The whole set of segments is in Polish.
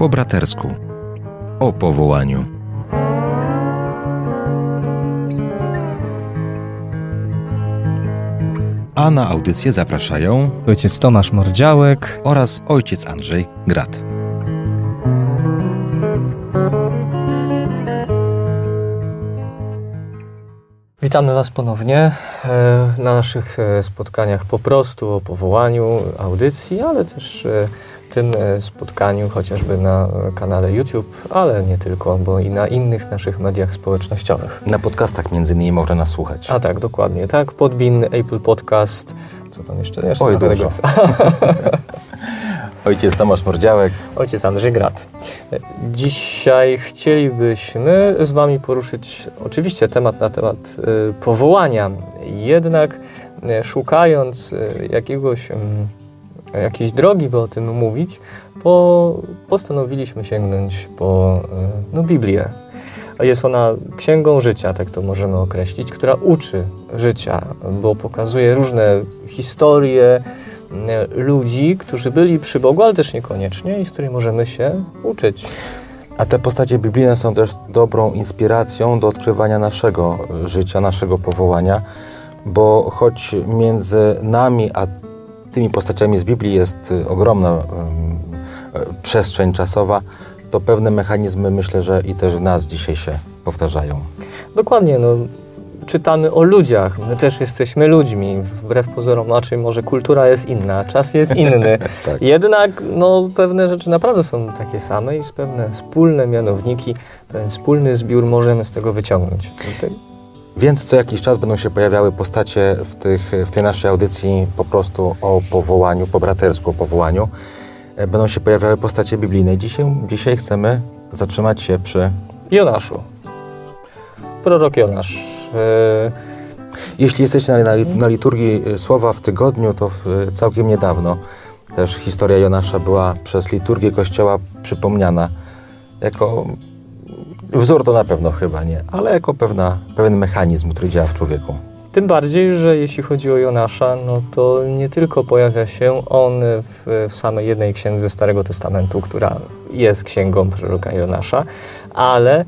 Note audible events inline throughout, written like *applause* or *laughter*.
Po bratersku. O powołaniu. A na audycję zapraszają Ojciec Tomasz Mordziałek. oraz ojciec Andrzej Grat. Witamy Was ponownie e, na naszych e, spotkaniach po prostu o powołaniu audycji, ale też e, tym spotkaniu chociażby na kanale YouTube, ale nie tylko, bo i na innych naszych mediach społecznościowych. Na podcastach między innymi można nas słuchać. A tak, dokładnie, tak. Podbin, Apple Podcast, co tam jeszcze? jeszcze Oj, dużo. *laughs* Ojciec Tomasz Mordziałek. Ojciec Andrzej Grat. Dzisiaj chcielibyśmy z Wami poruszyć oczywiście temat na temat y, powołania, jednak y, szukając y, jakiegoś, mm, jakiejś drogi, by o tym mówić, po, postanowiliśmy sięgnąć po no, Biblię. Jest ona księgą życia, tak to możemy określić, która uczy życia, bo pokazuje różne historie, ludzi, którzy byli przy Bogu, ale też niekoniecznie i z których możemy się uczyć. A te postacie biblijne są też dobrą inspiracją do odkrywania naszego życia, naszego powołania, bo choć między nami a tymi postaciami z Biblii jest y, ogromna y, przestrzeń czasowa, to pewne mechanizmy myślę, że i też w nas dzisiaj się powtarzają. Dokładnie, no, czytamy o ludziach, my też jesteśmy ludźmi, wbrew pozorom, znaczy może kultura jest inna, czas jest inny, *laughs* Tak. jednak no, pewne rzeczy naprawdę są takie same i z pewne wspólne mianowniki, pewien wspólny zbiór możemy z tego wyciągnąć. Więc co jakiś czas będą się pojawiały postacie w, tych, w tej naszej audycji po prostu o powołaniu, po bratersku o powołaniu. E, Będą się pojawiały postacie biblijne. Dzisiaj, dzisiaj chcemy zatrzymać się przy Jonaszu. Prorok Jonasz. E, Jeśli jesteście na, na, liturgii y, słowa w tygodniu, to y, całkiem niedawno też historia Jonasza była przez liturgię Kościoła przypomniana jako wzór to na pewno chyba nie, ale jako pewna, pewien mechanizm, który działa w człowieku. Tym bardziej, że jeśli chodzi o Jonasza, no to nie tylko pojawia się on w, w samej jednej księdze Starego Testamentu, która jest księgą proroka Jonasza, ale e,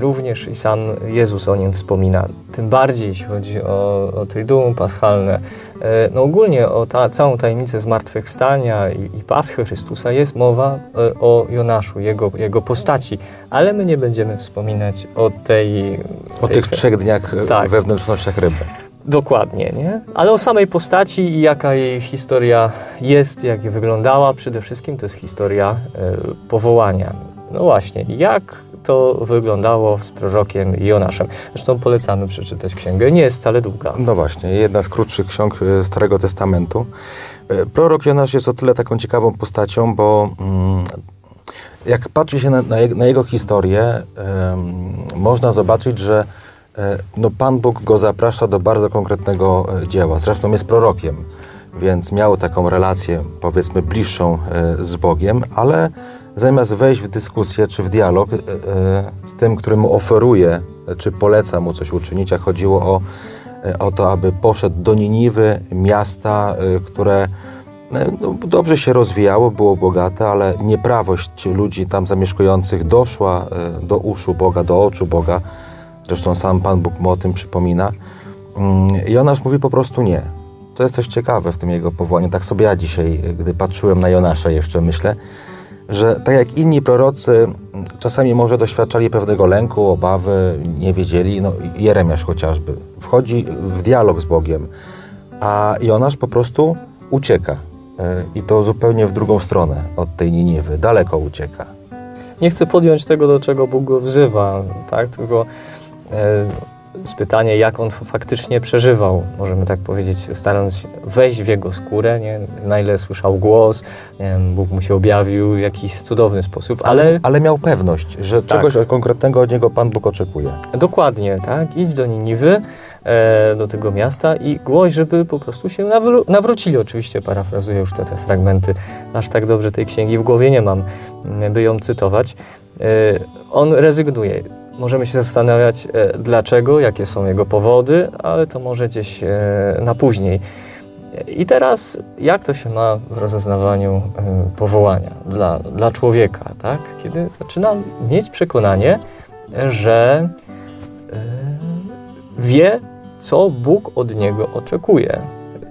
również i sam Jezus o nim wspomina. Tym bardziej jeśli chodzi o, o Triduum Paschalne, e, no ogólnie o ta, całą tajemnicę zmartwychwstania i, i Paschy Chrystusa jest mowa e, o Jonaszu, jego, jego postaci, ale my nie będziemy wspominać o tej... O tej tych trzech dniach y, Tak. we wnętrznościach ryby. Dokładnie, nie? Ale o samej postaci i jaka jej historia jest, jak wyglądała, przede wszystkim to jest historia e, powołania. No właśnie, jak to wyglądało z prorokiem Jonaszem. Zresztą polecamy przeczytać księgę, nie jest wcale długa. No właśnie, jedna z krótszych ksiąg y, Starego Testamentu. Y, Prorok Jonasz jest o tyle taką ciekawą postacią, bo mm, jak patrzy się na, na, jego, historię, można zobaczyć, że e, no, Pan Bóg go zaprasza do bardzo konkretnego e, dzieła. Zresztą jest prorokiem, więc miał taką relację, powiedzmy, bliższą e, z Bogiem, ale zamiast wejść w dyskusję czy w dialog e, e, z tym, który mu oferuje, czy poleca mu coś uczynić, a chodziło o, o to, aby poszedł do Niniwy, miasta, które no, dobrze się rozwijało, było bogate, ale nieprawość ludzi tam zamieszkujących doszła do uszu Boga, do oczu Boga. Zresztą sam Pan Bóg mu o tym przypomina. Mm, Jonasz mówi po prostu nie. To jest coś ciekawe w tym jego powołaniu. Tak sobie ja dzisiaj, gdy patrzyłem na Jonasza jeszcze myślę, że tak jak inni prorocy czasami może doświadczali pewnego lęku, obawy, nie wiedzieli, no Jeremiasz chociażby, wchodzi w dialog z Bogiem, a Jonasz po prostu ucieka. E, I to zupełnie w drugą stronę od tej Niniwy, daleko ucieka. Nie chcę podjąć tego, do czego Bóg go wzywa, tak? Tylko e, jest pytanie, jak on faktycznie przeżywał, możemy tak powiedzieć, starając się wejść w jego skórę, nie? na ile słyszał głos, nie wiem, Bóg mu się objawił w jakiś cudowny sposób, ale Ale miał pewność, że Tak. czegoś konkretnego od niego Pan Bóg oczekuje. dokładnie, tak? Idź do Niniwy, e, do tego miasta i głoś, żeby po prostu się nawró- nawrócili. Oczywiście parafrazuję już te, te fragmenty, aż tak dobrze tej księgi w głowie nie mam, by ją cytować. E, on rezygnuje. Możemy się zastanawiać, e, dlaczego, jakie są jego powody, ale to może gdzieś e, na później. I teraz, jak to się ma w rozeznawaniu y, powołania dla, dla człowieka, tak? Kiedy zaczyna mieć przekonanie, że wie, co Bóg od niego oczekuje.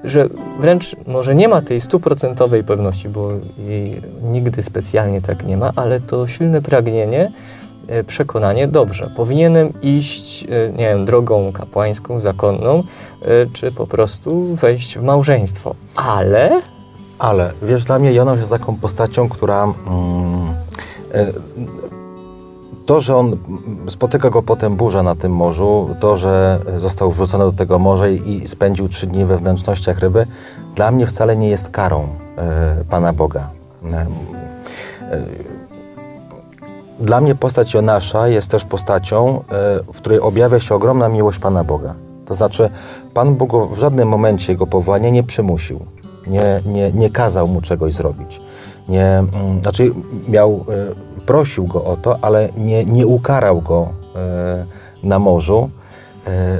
Że wręcz może nie ma tej stuprocentowej pewności, bo jej nigdy specjalnie tak nie ma, ale to silne pragnienie, e, przekonanie, dobrze, powinienem iść, e, nie wiem, drogą kapłańską, zakonną, e, czy po prostu wejść w małżeństwo. Ale Ale wiesz, dla mnie Jonasz jest taką postacią, która. Mm, e, to, że on spotyka go potem burza na tym morzu, to, że został wrzucony do tego morza i spędził trzy dni we wnętrznościach ryby, dla mnie wcale nie jest karą e, Pana Boga. Dla mnie postać Jonasza jest też postacią, e, w której objawia się ogromna miłość Pana Boga. To znaczy, Pan Bóg w żadnym momencie jego powołania nie przymusił, nie, nie, nie kazał mu czegoś zrobić. Nie, mm, znaczy, miał, e, prosił go o to, ale nie, nie ukarał go e, na morzu.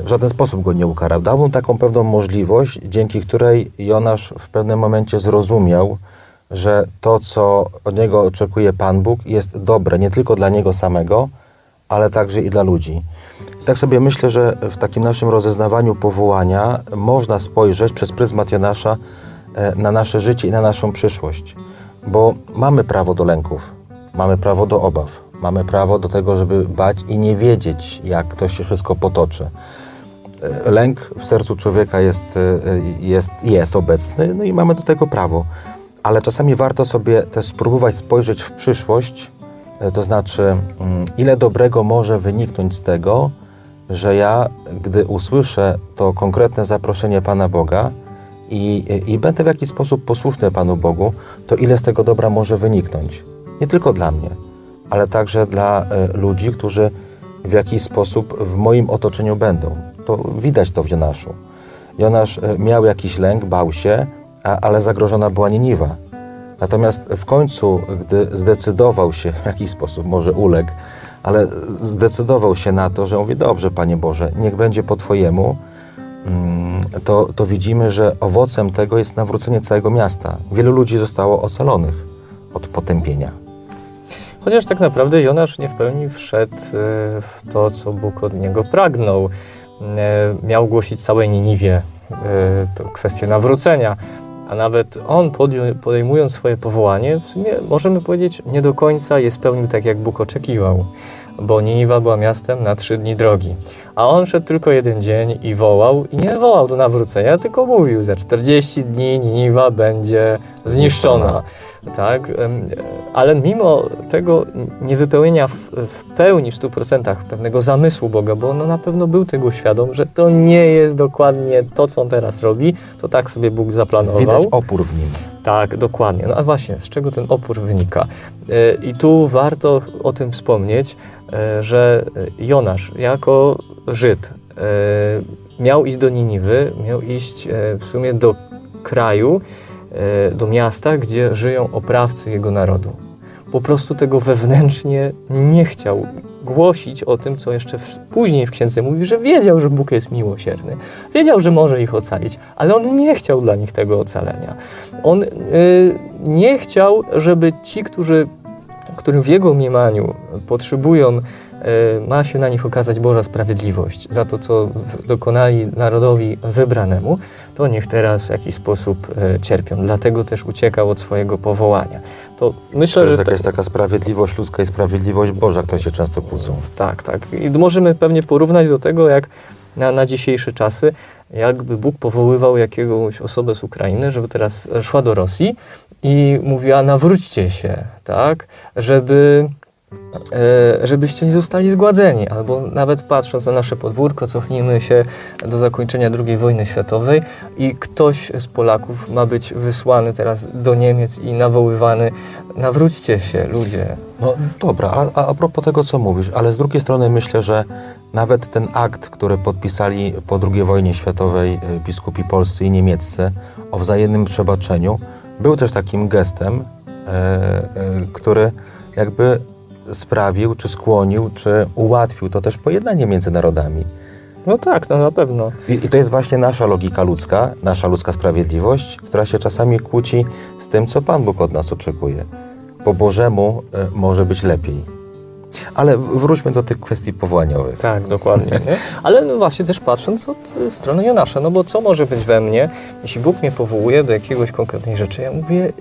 W żaden sposób go nie ukarał. Dał mu taką pewną możliwość, dzięki której Jonasz w pewnym momencie zrozumiał, że to, co od niego oczekuje Pan Bóg, jest dobre nie tylko dla niego samego, ale także i dla ludzi. I tak sobie myślę, że w takim naszym rozeznawaniu powołania można spojrzeć przez pryzmat Jonasza e, na nasze życie i na naszą przyszłość, bo mamy prawo do lęków, mamy prawo do obaw, mamy prawo do tego, żeby bać i nie wiedzieć, jak to się wszystko potoczy. E, Lęk w sercu człowieka jest, e, jest, jest obecny, no i mamy do tego prawo. Ale czasami warto sobie też spróbować spojrzeć w przyszłość, e, to znaczy, mm, ile dobrego może wyniknąć z tego, że ja, gdy usłyszę to konkretne zaproszenie Pana Boga i, i będę w jakiś sposób posłuszny Panu Bogu, to ile z tego dobra może wyniknąć. Nie tylko dla mnie, ale także dla e, ludzi, którzy w jakiś sposób w moim otoczeniu będą. To widać to w Jonaszu. Jonasz e, miał jakiś lęk, bał się, a, ale zagrożona była Niniwa. Natomiast w końcu, gdy zdecydował się, *laughs* w jakiś sposób może uległ, ale zdecydował się na to, że mówi, dobrze, Panie Boże, niech będzie po Twojemu, mm, to, to widzimy, że owocem tego jest nawrócenie całego miasta. Wielu ludzi zostało ocalonych od potępienia. Chociaż tak naprawdę Jonasz nie w pełni wszedł e, w to, co Bóg od niego pragnął. E, Miał głosić całej Niniwie e, to kwestię nawrócenia, a nawet on podejmując swoje powołanie, w sumie możemy powiedzieć, nie do końca je spełnił tak, jak Bóg oczekiwał, bo Niniwa była miastem na trzy dni drogi. A on szedł tylko jeden dzień i wołał, i nie wołał do nawrócenia, tylko mówił, za 40 dni Niniwa będzie zniszczona. Tak, ale mimo tego niewypełnienia w, w pełni, w 100% pewnego zamysłu Boga, bo on na pewno był tego świadom, że to nie jest dokładnie to, co on teraz robi, to tak sobie Bóg zaplanował. Widać opór w nim. Tak, dokładnie. No a właśnie, z czego ten opór wynika? E, I tu warto o tym wspomnieć, e, że Jonasz jako Żyd e, miał iść do Niniwy, miał iść w sumie do kraju, do miasta, gdzie żyją oprawcy jego narodu. Po prostu tego wewnętrznie nie chciał głosić o tym, co jeszcze w, później w księdze mówi, że wiedział, że Bóg jest miłosierny. Wiedział, że może ich ocalić, ale on nie chciał dla nich tego ocalenia. On y, nie chciał, żeby ci, którzy, którym w jego mniemaniu potrzebują, ma się na nich okazać Boża sprawiedliwość za to, co dokonali narodowi wybranemu, to niech teraz w jakiś sposób y, cierpią. Dlatego też uciekał od swojego powołania. To myślę, To jest że jakaś taka sprawiedliwość ludzka i sprawiedliwość Boża, które się często kłócą. tak, tak. I możemy pewnie porównać do tego, jak na, na dzisiejsze czasy, jakby Bóg powoływał jakąś osobę z Ukrainy, żeby teraz szła do Rosji i mówiła, nawróćcie się, tak, żeby, e, żebyście nie zostali zgładzeni. Albo nawet patrząc na nasze podwórko, cofnijmy się do zakończenia II wojny światowej i ktoś z Polaków ma być wysłany teraz do Niemiec i nawoływany, nawróćcie się, ludzie. No dobra, a, a propos tego, co mówisz, ale z drugiej strony myślę, że nawet ten akt, który podpisali po II wojnie światowej y, biskupi polscy i niemieccy o wzajemnym przebaczeniu, był też takim gestem, e, e, który jakby sprawił, czy skłonił, czy ułatwił to też pojednanie między narodami. No tak, no na pewno. I, I to jest właśnie nasza logika ludzka, nasza ludzka sprawiedliwość, która się czasami kłóci z tym, co Pan Bóg od nas oczekuje. Po Bożemu e, może być lepiej. Ale wróćmy do tych kwestii powołaniowych. Tak, dokładnie. Nie? *laughs* Ale no właśnie też patrząc od y, strony Jonasza, no bo co może być we mnie, jeśli Bóg mnie powołuje do jakiegoś konkretnej rzeczy, ja mówię,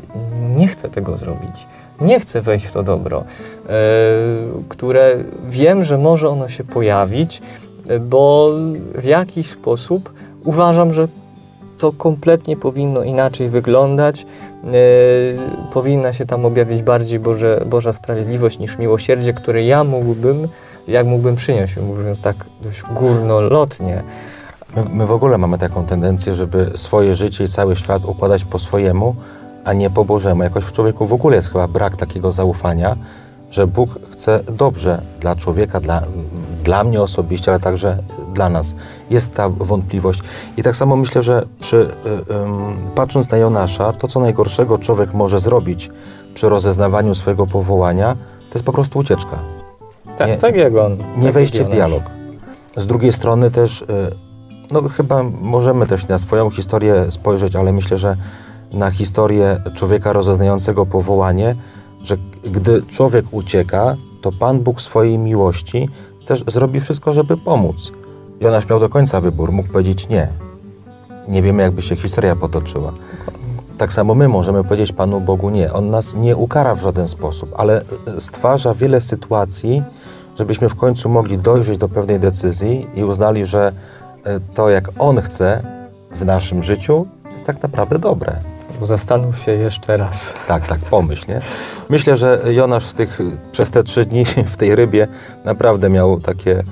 nie chcę tego zrobić. Nie chcę wejść w to dobro, e, które wiem, że może ono się pojawić, e, bo w jakiś sposób uważam, że to kompletnie powinno inaczej wyglądać. E, powinna się tam objawić bardziej Boże, Boża sprawiedliwość niż miłosierdzie, które ja mógłbym, jak mógłbym przynieść, mówiąc tak dość górnolotnie. My, my w ogóle mamy taką tendencję, żeby swoje życie i cały świat układać po swojemu, a nie po Bożemu. Jakoś w człowieku w ogóle jest chyba brak takiego zaufania, że Bóg chce dobrze dla człowieka, dla, dla mnie osobiście, ale także dla nas. Jest ta wątpliwość. I tak samo myślę, że przy, y, patrząc na Jonasza, to co najgorszego człowiek może zrobić przy rozeznawaniu swojego powołania, to jest po prostu ucieczka. Tak, Nie- tak jak on. Nie tak wejście w dialog. Z drugiej strony też, y, no chyba możemy też na swoją historię spojrzeć, ale myślę, że na historię człowieka rozeznającego powołanie, że gdy człowiek ucieka, to Pan Bóg swojej miłości też zrobi wszystko, żeby pomóc. Jonasz miał do końca wybór, mógł powiedzieć nie. Nie wiemy, jakby się historia potoczyła. Tak samo my możemy powiedzieć Panu Bogu nie. On nas nie ukara w żaden sposób, ale stwarza wiele sytuacji, żebyśmy w końcu mogli dojrzeć do pewnej decyzji i uznali, że to, jak On chce w naszym życiu, jest tak naprawdę dobre. Zastanów się jeszcze raz. Tak, tak, pomyśl, nie? Myślę, że Jonasz w tych, przez te trzy dni w tej rybie naprawdę miał takie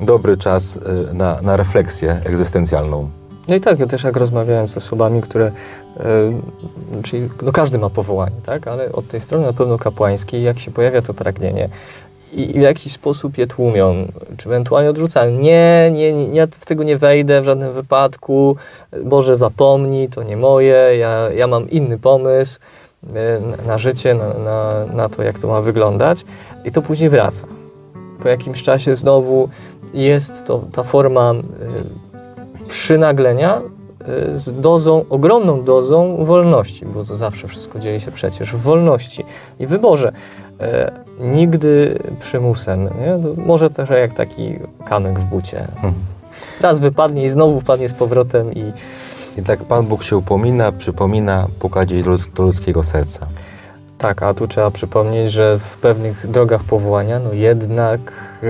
dobry czas e, na, na refleksję egzystencjalną. No i tak, ja też jak rozmawiałem z osobami, które, e, czyli no każdy ma powołanie, tak, ale od tej strony na pewno kapłańskiej, jak się pojawia to pragnienie i w jakiś sposób je tłumią, czy ewentualnie odrzucają, nie, nie, nie, ja w tego nie wejdę w żadnym wypadku, Boże zapomnij, to nie moje, ja, ja mam inny pomysł e, na- życie, na, na, na to, jak to ma wyglądać i to później wraca. Po jakimś czasie znowu jest to ta forma e, przynaglenia y, z dozą, ogromną dozą wolności, bo to zawsze wszystko dzieje się przecież w wolności i wyborze. E, nigdy przymusem. Nie? To Może też jak taki kamyk w bucie. Mhm. Raz wypadnie i znowu wpadnie z powrotem i I tak Pan Bóg się upomina, przypomina, puka gdzieś do ludzkiego serca. tak, a tu trzeba przypomnieć, że w pewnych drogach powołania, no jednak e,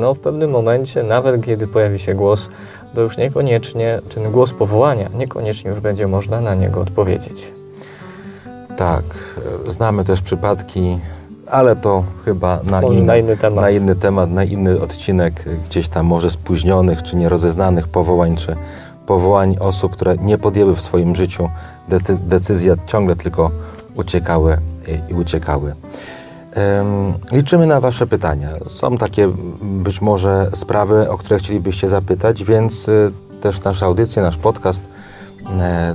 no w pewnym momencie, nawet kiedy pojawi się głos, to już niekoniecznie, ten głos powołania, niekoniecznie już będzie można na niego odpowiedzieć. Tak, e, znamy też przypadki, ale to chyba na, Może inny, na inny temat. na inny temat, na inny odcinek, e, gdzieś tam może spóźnionych czy nierozeznanych powołań, czy powołań osób, które nie podjęły w swoim życiu decy- decyzji, a ciągle tylko uciekały i, i uciekały. Liczymy na Wasze pytania. Są takie być może sprawy, o które chcielibyście zapytać, więc też nasza audycja, nasz podcast, e,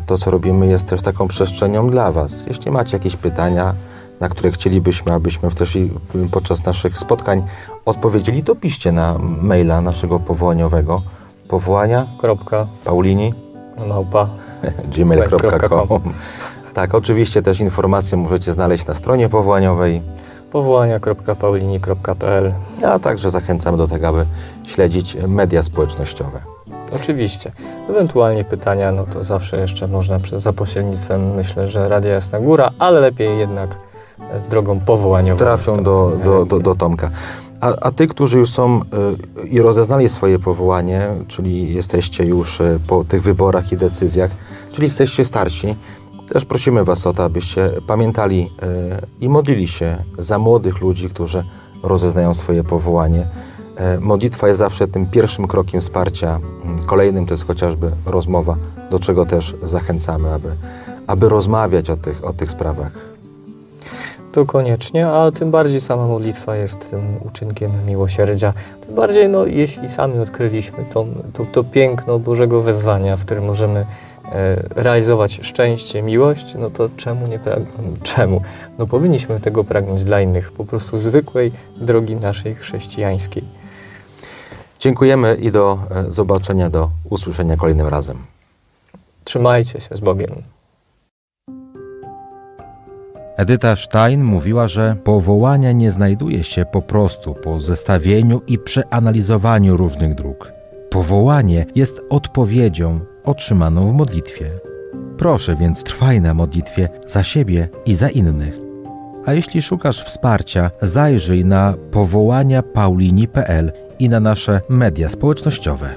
to co robimy jest też taką przestrzenią dla Was. Jeśli macie jakieś pytania, na które chcielibyśmy, abyśmy też i podczas naszych spotkań odpowiedzieli, to piszcie na maila naszego powołaniowego powołania. Kropka, paulini. Małpa. *laughs* gmail.com Tak, oczywiście też informacje możecie znaleźć na stronie powołaniowej, powołania.paulini.pl a także zachęcamy do tego, aby śledzić media społecznościowe. Oczywiście. Ewentualnie pytania, no to zawsze jeszcze można przez, za pośrednictwem, myślę, że Radia Jasna Góra, ale lepiej jednak e, drogą powołaniową. Trafią do, do, do, do Tomka. A, a ty, którzy już są y, i rozeznali swoje powołanie, czyli jesteście już y, po tych wyborach i decyzjach, czyli jesteście starsi, też prosimy Was o to, abyście pamiętali y, i modlili się za młodych ludzi, którzy rozeznają swoje powołanie. E, Modlitwa jest zawsze tym pierwszym krokiem wsparcia. Mm, Kolejnym to jest chociażby rozmowa, do czego też zachęcamy, aby, aby rozmawiać o tych, o tych sprawach. To koniecznie, a tym bardziej sama modlitwa jest tym uczynkiem miłosierdzia. Tym bardziej, no, jeśli sami odkryliśmy to, to, to piękno Bożego wezwania, w którym możemy e, realizować szczęście, miłość, no to czemu nie pragnąć? Czemu? No powinniśmy tego pragnąć dla innych, po prostu zwykłej drogi naszej chrześcijańskiej. Dziękujemy i do e, zobaczenia, do usłyszenia kolejnym razem. Trzymajcie się z Bogiem. Edyta Stein mówiła, że powołania nie znajduje się po prostu po zestawieniu i przeanalizowaniu różnych dróg. Powołanie jest odpowiedzią otrzymaną w modlitwie. Proszę więc trwaj na modlitwie za siebie i za innych. A jeśli szukasz wsparcia, zajrzyj na powołania paulini.pl i na nasze media społecznościowe.